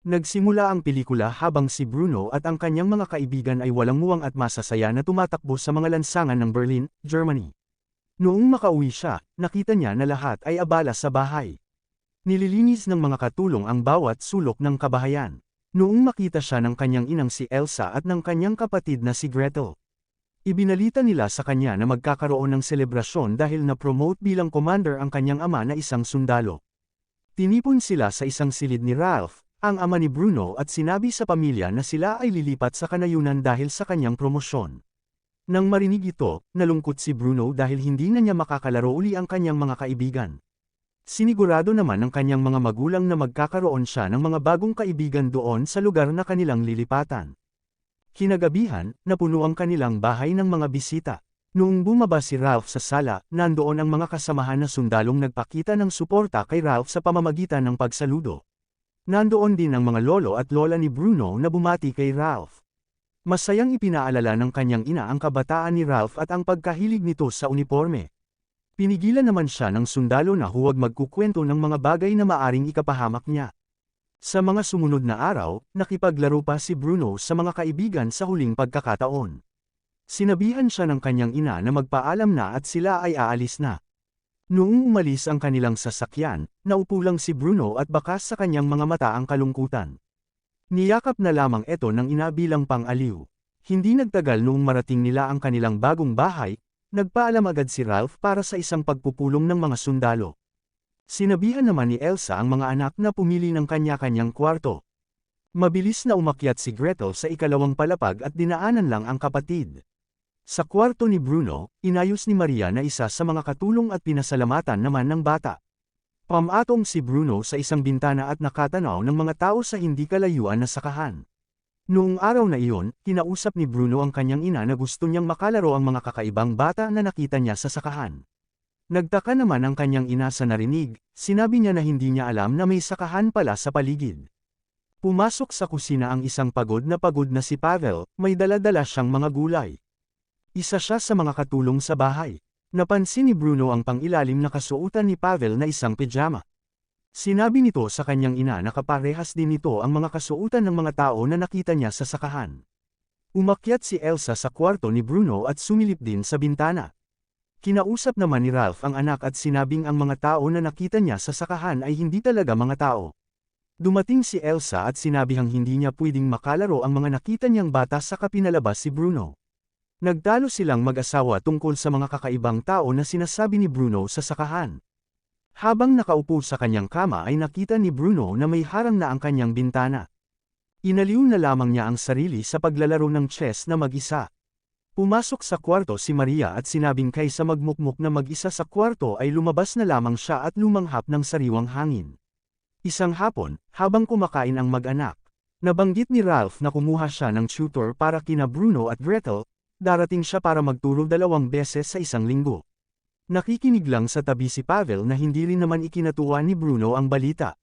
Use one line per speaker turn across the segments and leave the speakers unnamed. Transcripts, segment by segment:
Nagsimula ang pelikula habang si Bruno at ang kanyang mga kaibigan ay walang muwang at masasaya na tumatakbo sa mga lansangan ng Berlin, Germany. Noong makauwi siya, nakita niya na lahat ay abala sa bahay. Nililinis ng mga katulong ang bawat sulok ng kabahayan. Noong makita siya ng kanyang inang si Elsa at ng kanyang kapatid na si Gretel. Ibinalita nila sa kanya na magkakaroon ng selebrasyon dahil na-promote bilang commander ang kanyang ama na isang sundalo. Tinipon sila sa isang silid ni Ralph, ang ama ni Bruno at sinabi sa pamilya na sila ay lilipat sa kanayunan dahil sa kanyang promosyon. Nang marinig ito, nalungkot si Bruno dahil hindi na niya makakalaro uli ang kanyang mga kaibigan. Sinigurado naman ng kanyang mga magulang na magkakaroon siya ng mga bagong kaibigan doon sa lugar na kanilang lilipatan. Kinagabihan, napuno ang kanilang bahay ng mga bisita. Noong bumaba si Ralph sa sala, nandoon ang mga kasamahan na sundalong nagpakita ng suporta kay Ralph sa pamamagitan ng pagsaludo. Nandoon din ang mga lolo at lola ni Bruno na bumati kay Ralph. Masayang ipinaalala ng kanyang ina ang kabataan ni Ralph at ang pagkahilig nito sa uniforme. Pinigilan naman siya ng sundalo na huwag magkukwento ng mga bagay na maaring ikapahamak niya. Sa mga sumunod na araw, nakipaglaro pa si Bruno sa mga kaibigan sa huling pagkakataon. Sinabihan siya ng kanyang ina na magpaalam na at sila ay aalis na. Noong umalis ang kanilang sasakyan, naupo lang si Bruno at bakas sa kanyang mga mata ang kalungkutan. Niyakap na lamang ito ng ina bilang pang-aliw. Hindi nagtagal noong marating nila ang kanilang bagong bahay, nagpaalam agad si Ralph para sa isang pagpupulong ng mga sundalo. Sinabihan naman ni Elsa ang mga anak na pumili ng kanya-kanyang kwarto. Mabilis na umakyat si Gretel sa ikalawang palapag at dinaanan lang ang kapatid. Sa kwarto ni Bruno, inayos ni Maria na isa sa mga katulong at pinasalamatan naman ng bata. Pamatong si Bruno sa isang bintana at nakatanaw ng mga tao sa hindi kalayuan na sakahan. Noong araw na iyon, kinausap ni Bruno ang kanyang ina na gusto niyang makalaro ang mga kakaibang bata na nakita niya sa sakahan. Nagtaka naman ang kanyang ina sa narinig, sinabi niya na hindi niya alam na may sakahan pala sa paligid. Pumasok sa kusina ang isang pagod na pagod na si Pavel, may daladala siyang mga gulay. Isa siya sa mga katulong sa bahay. Napansin ni Bruno ang pangilalim na kasuotan ni Pavel na isang pijama. Sinabi nito sa kanyang ina na kaparehas din nito ang mga kasuotan ng mga tao na nakita niya sa sakahan. Umakyat si Elsa sa kwarto ni Bruno at sumilip din sa bintana. Kinausap naman ni Ralph ang anak at sinabing ang mga tao na nakita niya sa sakahan ay hindi talaga mga tao. Dumating si Elsa at sinabihang hindi niya pwedeng makalaro ang mga nakita niyang bata sa kapinalabas si Bruno. Nagtalo silang mag-asawa tungkol sa mga kakaibang tao na sinasabi ni Bruno sa sakahan. Habang nakaupo sa kanyang kama ay nakita ni Bruno na may harang na ang kanyang bintana. Inaliw na lamang niya ang sarili sa paglalaro ng chess na mag-isa. Pumasok sa kwarto si Maria at sinabing kaysa magmukmuk na mag-isa sa kwarto ay lumabas na lamang siya at lumanghap ng sariwang hangin. Isang hapon, habang kumakain ang mag-anak, nabanggit ni Ralph na kumuha siya ng tutor para kina Bruno at Gretel, darating siya para magturo dalawang beses sa isang linggo. Nakikinig lang sa tabi si Pavel na hindi rin naman ikinatuwa ni Bruno ang balita.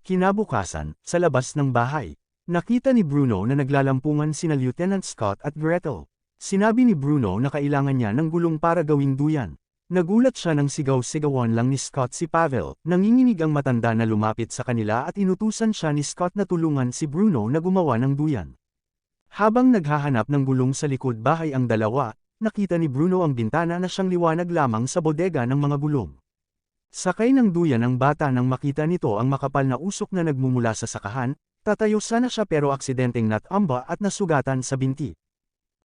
Kinabukasan, sa labas ng bahay, nakita ni Bruno na naglalampungan sina Lieutenant Scott at Gretel. Sinabi ni Bruno na kailangan niya ng gulong para gawing duyan. Nagulat siya ng sigaw-sigawan lang ni Scott si Pavel, nanginginig ang matanda na lumapit sa kanila at inutusan siya ni Scott na tulungan si Bruno na gumawa ng duyan. Habang naghahanap ng gulong sa likod bahay ang dalawa, nakita ni Bruno ang bintana na siyang liwanag lamang sa bodega ng mga gulong. Sakay ng duyan ang bata nang makita nito ang makapal na usok na nagmumula sa sakahan, tatayo sana siya pero aksidenteng natamba at nasugatan sa binti.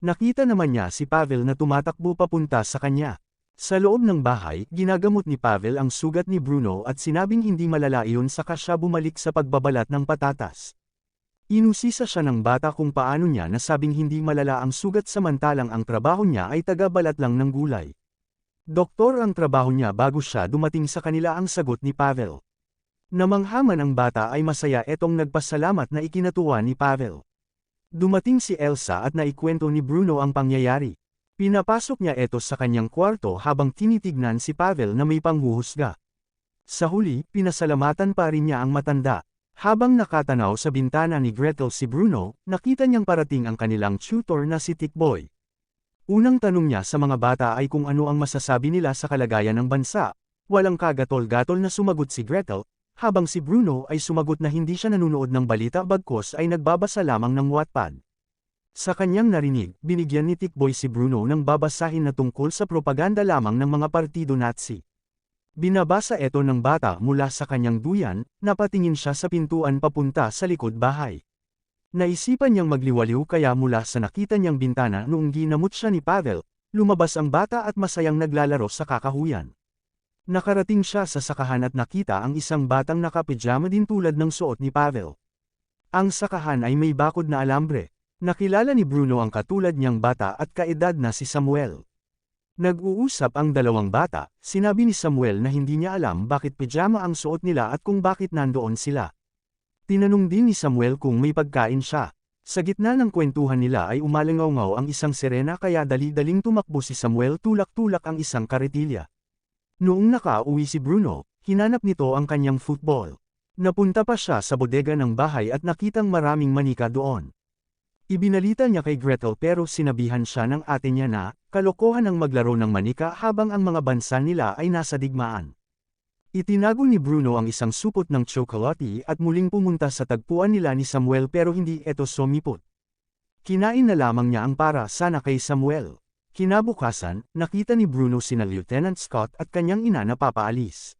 Nakita naman niya si Pavel na tumatakbo papunta sa kanya. Sa loob ng bahay, ginagamot ni Pavel ang sugat ni Bruno at sinabing hindi malala iyon saka siya bumalik sa pagbabalat ng patatas. Inusisa siya ng bata kung paano niya nasabing hindi malala ang sugat samantalang ang trabaho niya ay tagabalat lang ng gulay. Doktor ang trabaho niya bago siya dumating sa kanila ang sagot ni Pavel. Namanghaman ang bata ay masaya etong nagpasalamat na ikinatuwa ni Pavel. Dumating si Elsa at naikwento ni Bruno ang pangyayari. Pinapasok niya ito sa kanyang kwarto habang tinitignan si Pavel na may panghuhusga. Sa huli, pinasalamatan pa rin niya ang matanda, habang nakatanaw sa bintana ni Gretel si Bruno, nakita niyang parating ang kanilang tutor na si Tikboy. Unang tanong niya sa mga bata ay kung ano ang masasabi nila sa kalagayan ng bansa. Walang kagatol-gatol na sumagot si Gretel, habang si Bruno ay sumagot na hindi siya nanonood ng balita bagkos ay nagbabasa lamang ng Wattpad. Sa kanyang narinig, binigyan ni Tikboy si Bruno ng babasahin na tungkol sa propaganda lamang ng mga partido Nazi. Binabasa ito ng bata mula sa kanyang duyan, napatingin siya sa pintuan papunta sa likod bahay. Naisipan niyang magliwaliw kaya mula sa nakita niyang bintana noong ginamot siya ni Pavel, lumabas ang bata at masayang naglalaro sa kakahuyan. Nakarating siya sa sakahan at nakita ang isang batang nakapijama din tulad ng suot ni Pavel. Ang sakahan ay may bakod na alambre. Nakilala ni Bruno ang katulad niyang bata at kaedad na si Samuel. Nag-uusap ang dalawang bata, sinabi ni Samuel na hindi niya alam bakit pijama ang suot nila at kung bakit nandoon sila. Tinanong din ni Samuel kung may pagkain siya. Sa gitna ng kwentuhan nila ay umalangaw ang isang sirena kaya dali-daling tumakbo si Samuel tulak-tulak ang isang karetilya. Noong nakauwi si Bruno, hinanap nito ang kanyang football. Napunta pa siya sa bodega ng bahay at nakitang maraming manika doon. Ibinalita niya kay Gretel pero sinabihan siya ng ate niya na, kalokohan ang maglaro ng manika habang ang mga bansa nila ay nasa digmaan. Itinago ni Bruno ang isang supot ng tsokolate at muling pumunta sa tagpuan nila ni Samuel pero hindi ito sumipot. Kinain na lamang niya ang para sana kay Samuel. Kinabukasan, nakita ni Bruno sina Lieutenant Scott at kanyang ina na papaalis.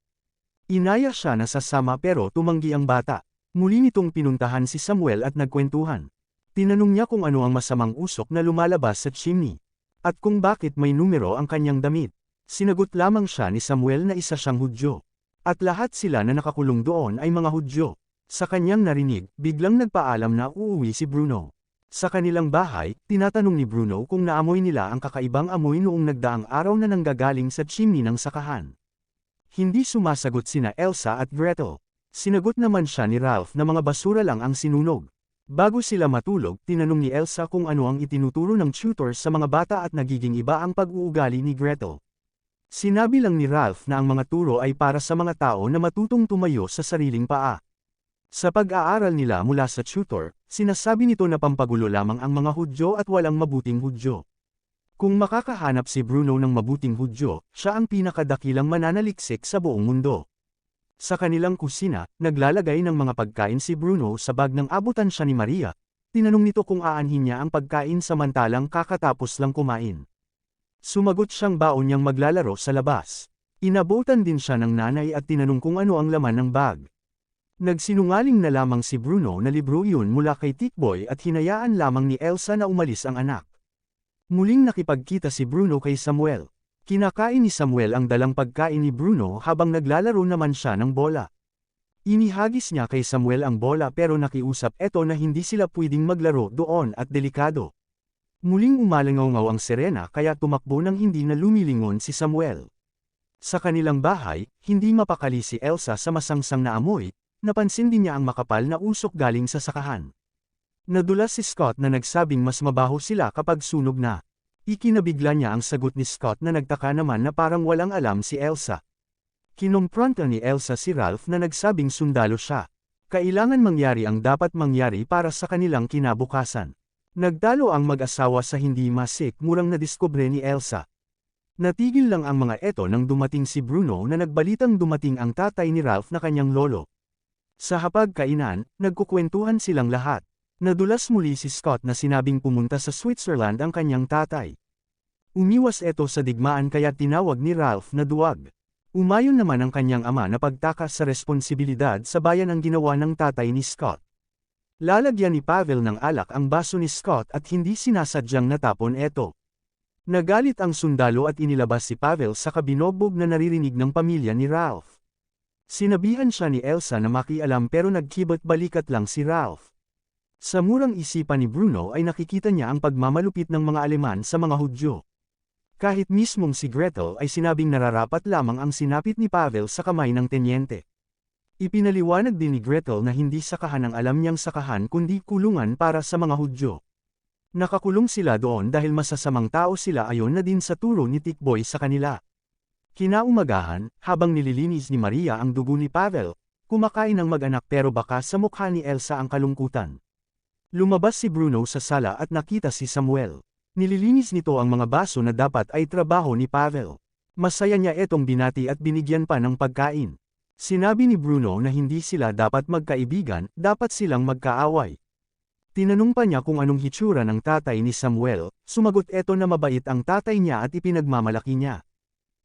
Inaya siya na sasama pero tumanggi ang bata. Muli nitong pinuntahan si Samuel at nagkwentuhan. Tinanong niya kung ano ang masamang usok na lumalabas sa chimney. At kung bakit may numero ang kanyang damit. Sinagot lamang siya ni Samuel na isa siyang Hudyo. At lahat sila na nakakulong doon ay mga Hudyo. Sa kanyang narinig, biglang nagpaalam na uuwi si Bruno. Sa kanilang bahay, tinatanong ni Bruno kung naamoy nila ang kakaibang amoy noong nagdaang araw na nanggagaling sa chimney ng sakahan. Hindi sumasagot sina Elsa at Gretel. Sinagot naman siya ni Ralph na mga basura lang ang sinunog. Bago sila matulog, tinanong ni Elsa kung ano ang itinuturo ng tutor sa mga bata at nagiging iba ang pag-uugali ni Gretel. Sinabi lang ni Ralph na ang mga turo ay para sa mga tao na matutong tumayo sa sariling paa. Sa pag-aaral nila mula sa tutor, sinasabi nito na pampagulo lamang ang mga Hudyo at walang mabuting Hudyo. Kung makakahanap si Bruno ng mabuting Hudyo, siya ang pinakadakilang mananaliksik sa buong mundo. Sa kanilang kusina, naglalagay ng mga pagkain si Bruno sa bag ng abutan siya ni Maria. Tinanong nito kung aanhin niya ang pagkain samantalang kakatapos lang kumain. Sumagot siyang baon niyang maglalaro sa labas. Inabutan din siya ng nanay at tinanong kung ano ang laman ng bag. Nagsinungaling na lamang si Bruno na libro yun mula kay Tikboy at hinayaan lamang ni Elsa na umalis ang anak. Muling nakipagkita si Bruno kay Samuel. Kinakain ni Samuel ang dalang pagkain ni Bruno habang naglalaro naman siya ng bola. Inihagis niya kay Samuel ang bola pero nakiusap eto na hindi sila pwedeng maglaro doon at delikado. Muling umalangaw ang Serena kaya tumakbo nang hindi na lumilingon si Samuel. Sa kanilang bahay, hindi mapakali si Elsa sa masangsang na amoy, napansin din niya ang makapal na usok galing sa sakahan. Nadulas si Scott na nagsabing mas mabaho sila kapag sunog na. Ikinabigla niya ang sagot ni Scott na nagtaka naman na parang walang alam si Elsa. Kinompronta ni Elsa si Ralph na nagsabing sundalo siya. Kailangan mangyari ang dapat mangyari para sa kanilang kinabukasan. Nagtalo ang mag-asawa sa hindi masik murang nadiskubre ni Elsa. Natigil lang ang mga eto nang dumating si Bruno na nagbalitang dumating ang tatay ni Ralph na kanyang lolo. Sa hapag-kainan, nagkukwentuhan silang lahat. Nadulas muli si Scott na sinabing pumunta sa Switzerland ang kanyang tatay. Umiwas ito sa digmaan kaya tinawag ni Ralph na duwag. Umayon naman ang kanyang ama na pagtakas sa responsibilidad sa bayan ang ginawa ng tatay ni Scott. Lalagyan ni Pavel ng alak ang baso ni Scott at hindi sinasadyang natapon ito. Nagalit ang sundalo at inilabas si Pavel sa kabinobog na naririnig ng pamilya ni Ralph. Sinabihan siya ni Elsa na makialam pero nagkibot balikat lang si Ralph. Sa murang isipan ni Bruno ay nakikita niya ang pagmamalupit ng mga Aleman sa mga Hudyo. Kahit mismong si Gretel ay sinabing nararapat lamang ang sinapit ni Pavel sa kamay ng tenyente. Ipinaliwanag din ni Gretel na hindi sakahan ang alam niyang sakahan kundi kulungan para sa mga Hudyo. Nakakulong sila doon dahil masasamang tao sila ayon na din sa turo ni Tikboy sa kanila. Kinaumagahan, habang nililinis ni Maria ang dugo ni Pavel, kumakain ng mag-anak pero baka sa mukha ni Elsa ang kalungkutan. Lumabas si Bruno sa sala at nakita si Samuel. Nililinis nito ang mga baso na dapat ay trabaho ni Pavel. Masaya niya etong binati at binigyan pa ng pagkain. Sinabi ni Bruno na hindi sila dapat magkaibigan, dapat silang magkaaway. Tinanong pa niya kung anong hitsura ng tatay ni Samuel, sumagot eto na mabait ang tatay niya at ipinagmamalaki niya.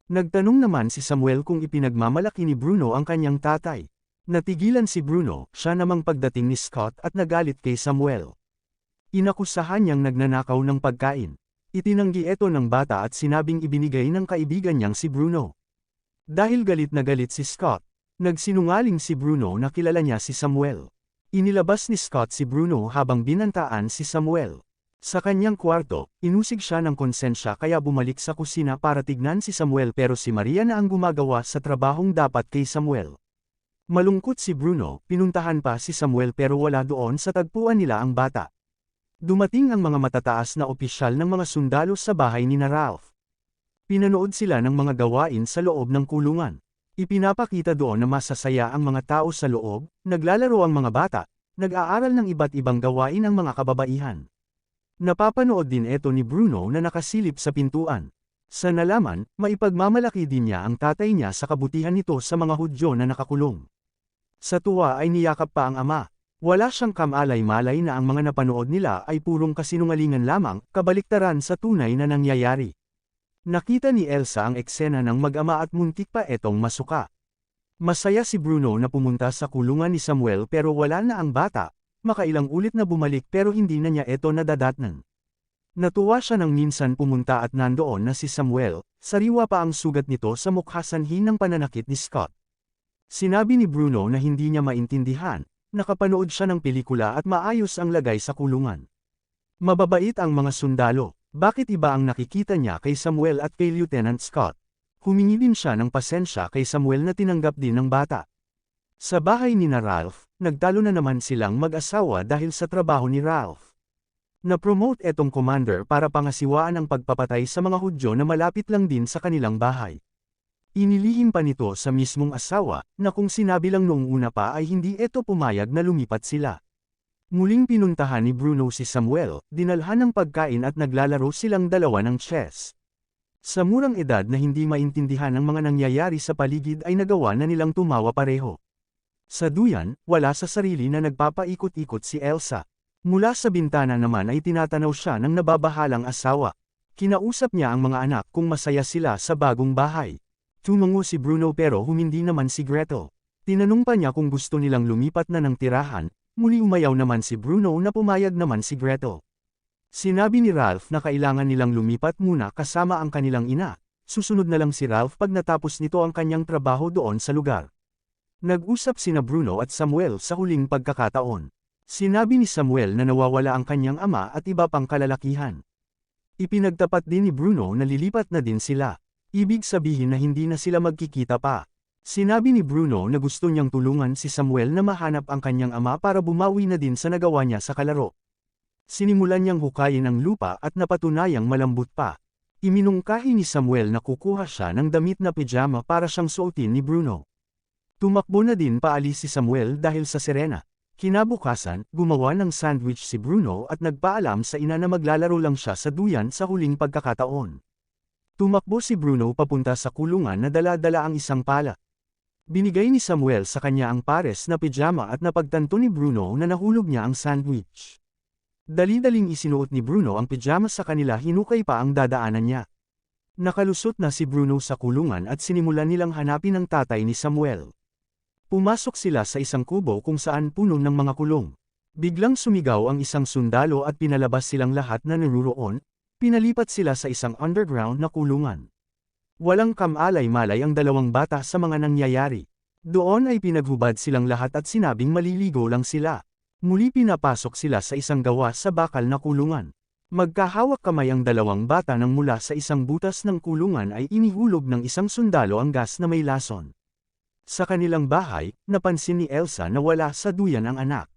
Nagtanong naman si Samuel kung ipinagmamalaki ni Bruno ang kanyang tatay. Natigilan si Bruno, siya namang pagdating ni Scott at nagalit kay Samuel. Inakusahan niyang nagnanakaw ng pagkain. Itinanggi ito ng bata at sinabing ibinigay ng kaibigan niyang si Bruno. Dahil galit na galit si Scott, nagsinungaling si Bruno na kilala niya si Samuel. Inilabas ni Scott si Bruno habang binantaan si Samuel. Sa kanyang kwarto, inusig siya ng konsensya kaya bumalik sa kusina para tignan si Samuel pero si Maria na ang gumagawa sa trabahong dapat kay Samuel. Malungkot si Bruno, pinuntahan pa si Samuel pero wala doon sa tagpuan nila ang bata. Dumating ang mga matataas na opisyal ng mga sundalo sa bahay ni na Ralph. Pinanood sila ng mga gawain sa loob ng kulungan. Ipinapakita doon na masasaya ang mga tao sa loob, naglalaro ang mga bata, nag-aaral ng iba't ibang gawain ang mga kababaihan. Napapanood din ito ni Bruno na nakasilip sa pintuan. Sa nalaman, maipagmamalaki din niya ang tatay niya sa kabutihan nito sa mga Hudyo na nakakulong. Sa tuwa ay niyakap pa ang ama. Wala siyang kamalay-malay na ang mga napanood nila ay purong kasinungalingan lamang, kabaliktaran sa tunay na nangyayari. Nakita ni Elsa ang eksena ng mag-ama at muntik pa etong masuka. Masaya si Bruno na pumunta sa kulungan ni Samuel pero wala na ang bata, makailang ulit na bumalik pero hindi na niya eto nadadatnan. Natuwa siya nang minsan pumunta at nandoon na si Samuel, sariwa pa ang sugat nito sa mukha sanhin ng pananakit ni Scott. Sinabi ni Bruno na hindi niya maintindihan, nakapanood siya ng pelikula at maayos ang lagay sa kulungan. Mababait ang mga sundalo, bakit iba ang nakikita niya kay Samuel at kay Lieutenant Scott? Humingi din siya ng pasensya kay Samuel na tinanggap din ng bata. Sa bahay ni na Ralph, nagtalo na naman silang mag-asawa dahil sa trabaho ni Ralph. Na-promote etong commander para pangasiwaan ang pagpapatay sa mga Hudyo na malapit lang din sa kanilang bahay. Inilihim pa nito sa mismong asawa, na kung sinabi lang noong una pa ay hindi ito pumayag na lumipat sila. Muling pinuntahan ni Bruno si Samuel, dinalhan ng pagkain at naglalaro silang dalawa ng chess. Sa murang edad na hindi maintindihan ang mga nangyayari sa paligid ay nagawa na nilang tumawa pareho. Sa duyan, wala sa sarili na nagpapaikot-ikot si Elsa. Mula sa bintana naman ay tinatanaw siya ng nababahalang asawa. Kinausap niya ang mga anak kung masaya sila sa bagong bahay. Tumango si Bruno pero humindi naman si Gretel. Tinanong pa niya kung gusto nilang lumipat na ng tirahan, Muli umayaw naman si Bruno na pumayag naman si Gretel. Sinabi ni Ralph na kailangan nilang lumipat muna kasama ang kanilang ina, susunod na lang si Ralph pag natapos nito ang kanyang trabaho doon sa lugar. Nag-usap sina Bruno at Samuel sa huling pagkakataon. Sinabi ni Samuel na nawawala ang kanyang ama at iba pang kalalakihan. Ipinagtapat din ni Bruno na lilipat na din sila. Ibig sabihin na hindi na sila magkikita pa. Sinabi ni Bruno na gusto niyang tulungan si Samuel na mahanap ang kanyang ama para bumawi na din sa nagawa niya sa kalaro. Sinimulan niyang hukayin ang lupa at napatunayang malambot pa. Iminungkahi ni Samuel na kukuha siya ng damit na pijama para siyang suotin ni Bruno. Tumakbo na din paalis si Samuel dahil sa Serena. Kinabukasan, gumawa ng sandwich si Bruno at nagpaalam sa ina na maglalaro lang siya sa duyan sa huling pagkakataon. Tumakbo si Bruno papunta sa kulungan na dala-dala ang isang pala. Binigay ni Samuel sa kanya ang pares na pijama at napagtanto ni Bruno na nahulog niya ang sandwich. Dali-daling isinuot ni Bruno ang pijama sa kanila hinukay pa ang dadaanan niya. Nakalusot na si Bruno sa kulungan at sinimulan nilang hanapin ang tatay ni Samuel. Pumasok sila sa isang kubo kung saan puno ng mga kulong. Biglang sumigaw ang isang sundalo at pinalabas silang lahat na naruroon, pinalipat sila sa isang underground na kulungan. Walang kamalay-malay ang dalawang bata sa mga nangyayari. Doon ay pinaghubad silang lahat at sinabing maliligo lang sila. Muli pinapasok sila sa isang gawa sa bakal na kulungan. Magkahawak kamay ang dalawang bata nang mula sa isang butas ng kulungan ay inihulog ng isang sundalo ang gas na may lason. Sa kanilang bahay, napansin ni Elsa na wala sa duyan ang anak.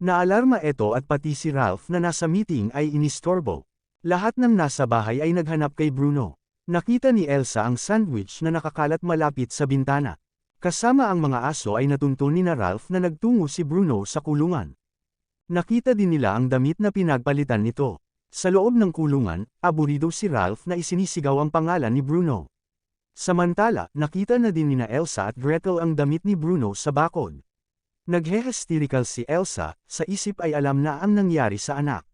Naalarma ito at pati si Ralph na nasa meeting ay inistorbo. Lahat ng nasa bahay ay naghanap kay Bruno. Nakita ni Elsa ang sandwich na nakakalat malapit sa bintana. Kasama ang mga aso ay natuntun ni na Ralph na nagtungo si Bruno sa kulungan. Nakita din nila ang damit na pinagpalitan nito. Sa loob ng kulungan, aburido si Ralph na isinisigaw ang pangalan ni Bruno. Samantala, nakita na din nina Elsa at Gretel ang damit ni Bruno sa bakod. Naghe-hysterical si Elsa, sa isip ay alam na ang nangyari sa anak.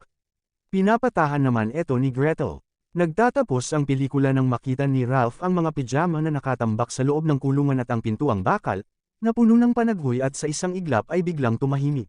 Pinapatahan naman ito ni Gretel. Nagtatapos ang pelikula nang makita ni Ralph ang mga pijama na nakatambak sa loob ng kulungan at ang pintuang bakal, na puno ng panaghoy at sa isang iglap ay biglang tumahimik.